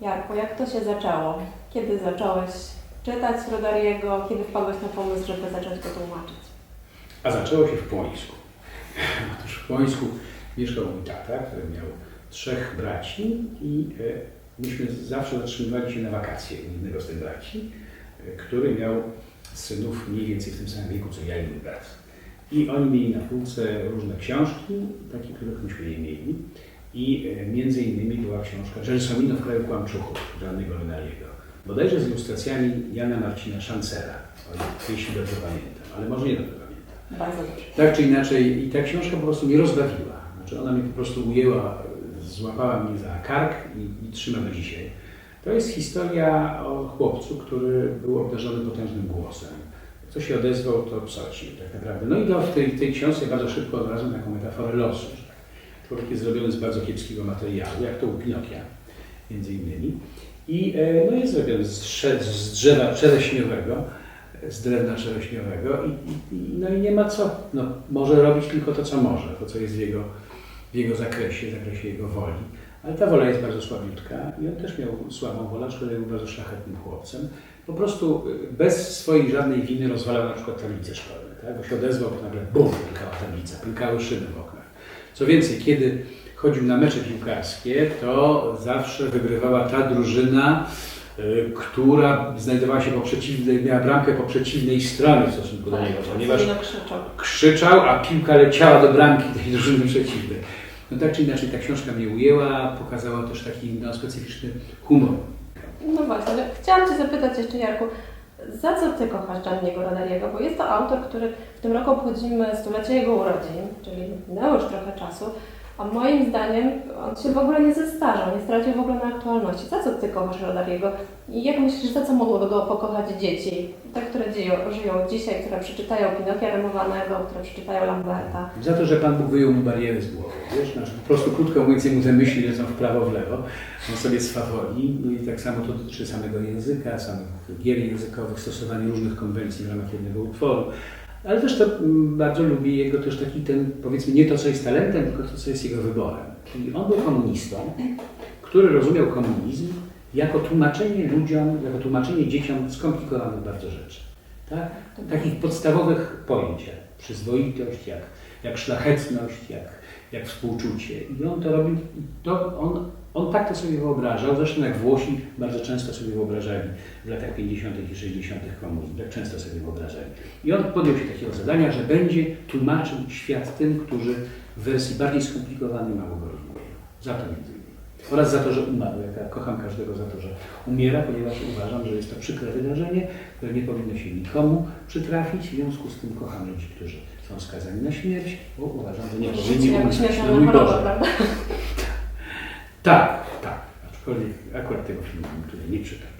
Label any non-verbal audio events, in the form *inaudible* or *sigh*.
Jarku, jak to się zaczęło? Kiedy zacząłeś czytać Rodariego? Kiedy wpadłeś na pomysł, żeby zacząć go tłumaczyć? A zaczęło się w Płońsku. *laughs* Otóż w Płońsku mieszkał mój tata, który miał trzech braci i e, myśmy zawsze zatrzymywali się na wakacje u jednego z tych braci, e, który miał synów mniej więcej w tym samym wieku, co ja i mój brat. I oni mieli na półce różne książki, takie, których myśmy nie mieli. I e, między innymi była książka Żelsomino w kraju kłamczuchów, Żadnego Lenariego. Bodajże z ilustracjami Jana Marcina Szancera, jeśli dobrze pamiętam, ale może nie dobrze pamiętam. Bardzo dobrze. Tak czy inaczej, i ta książka po prostu mnie rozbawiła. Znaczy ona mnie po prostu ujęła, złapała mnie za kark i, i trzyma do dzisiaj. To jest historia o chłopcu, który był obdarzony potężnym głosem. Kto się odezwał, to psocił tak naprawdę. No i to w tej, tej książce bardzo szybko odnalazłem taką metaforę losu. Człowiek jest zrobiony z bardzo kiepskiego materiału, jak to u Pinokia między innymi. I e, no jest zrobiony z, z drzewa czereśniowego, z drewna czereśniowego i, i, no i nie ma co. No, może robić tylko to, co może, to, co jest w jego, w jego zakresie, w zakresie jego woli. Ale ta wola jest bardzo słabiutka i on też miał słabą wolę, aczkolwiek był bardzo szlachetnym chłopcem. Po prostu y, bez swojej żadnej winy rozwalał na przykład tablice szkolne, tak? bo się odezwał, to nagle bum, pękała tablica, pękały szyby w oknach. Co więcej, kiedy chodził na mecze piłkarskie, to zawsze wygrywała ta drużyna, y, która znajdowała się po przeciwnej, miała bramkę po przeciwnej stronie w stosunku do niego, ponieważ krzyczał. krzyczał, a piłka leciała do bramki tej drużyny przeciwnej. No tak czy inaczej ta książka mnie ujęła, pokazała też taki no, specyficzny humor. No właśnie, ale chciałam Cię zapytać jeszcze, Jarku, za co Ty kochasz Gianniego Rodariego? Bo jest to autor, który w tym roku obchodzimy stulecie jego urodzin, czyli minęło już trochę czasu, a moim zdaniem on się w ogóle nie zestarzał, nie stracił w ogóle na aktualności. Za co Ty kochasz Rodariego? I jak myślisz, za co mogłyby go pokochać dzieci? Te, które dzieją, żyją dzisiaj, które przeczytają Pinokia Rymowanego, które przeczytają Lamberta. Za to, że Pan Bóg wyjął mu barierę z głowy. Wiesz, znaczy, po prostu krótko mówiąc, mu te myśli lecą w prawo, w lewo. On sobie swawoli. No i tak samo to dotyczy samego języka, samych gier językowych, stosowania różnych konwencji w ramach jednego utworu. Ale też to mm, bardzo lubi jego też taki ten, powiedzmy, nie to, co jest talentem, tylko to, co jest jego wyborem. Czyli on był komunistą, który rozumiał komunizm jako tłumaczenie ludziom, jako tłumaczenie dzieciom skomplikowanych bardzo rzeczy. Tak? Takich podstawowych pojęć, jak przyzwoitość, jak, jak szlachetność, jak, jak współczucie. I on to robił, to on, on tak to sobie wyobrażał, zresztą jak Włosi bardzo często sobie wyobrażali w latach 50. i 60. komunizm, tak często sobie wyobrażali. I on podjął się takiego zadania, że będzie tłumaczył świat tym, którzy w wersji bardziej skomplikowanej mało go rozumieją. Za to między. Oraz za to, że umarł. Ja kocham każdego za to, że umiera, ponieważ uważam, że jest to przykre wydarzenie, które nie powinno się nikomu przytrafić. W związku z tym kocham ludzi, którzy są skazani na śmierć, bo uważam, że nie powinni umrzeć. No mój Boże. Tak, tak. Aczkolwiek akurat tego filmu, który nie przytaczam.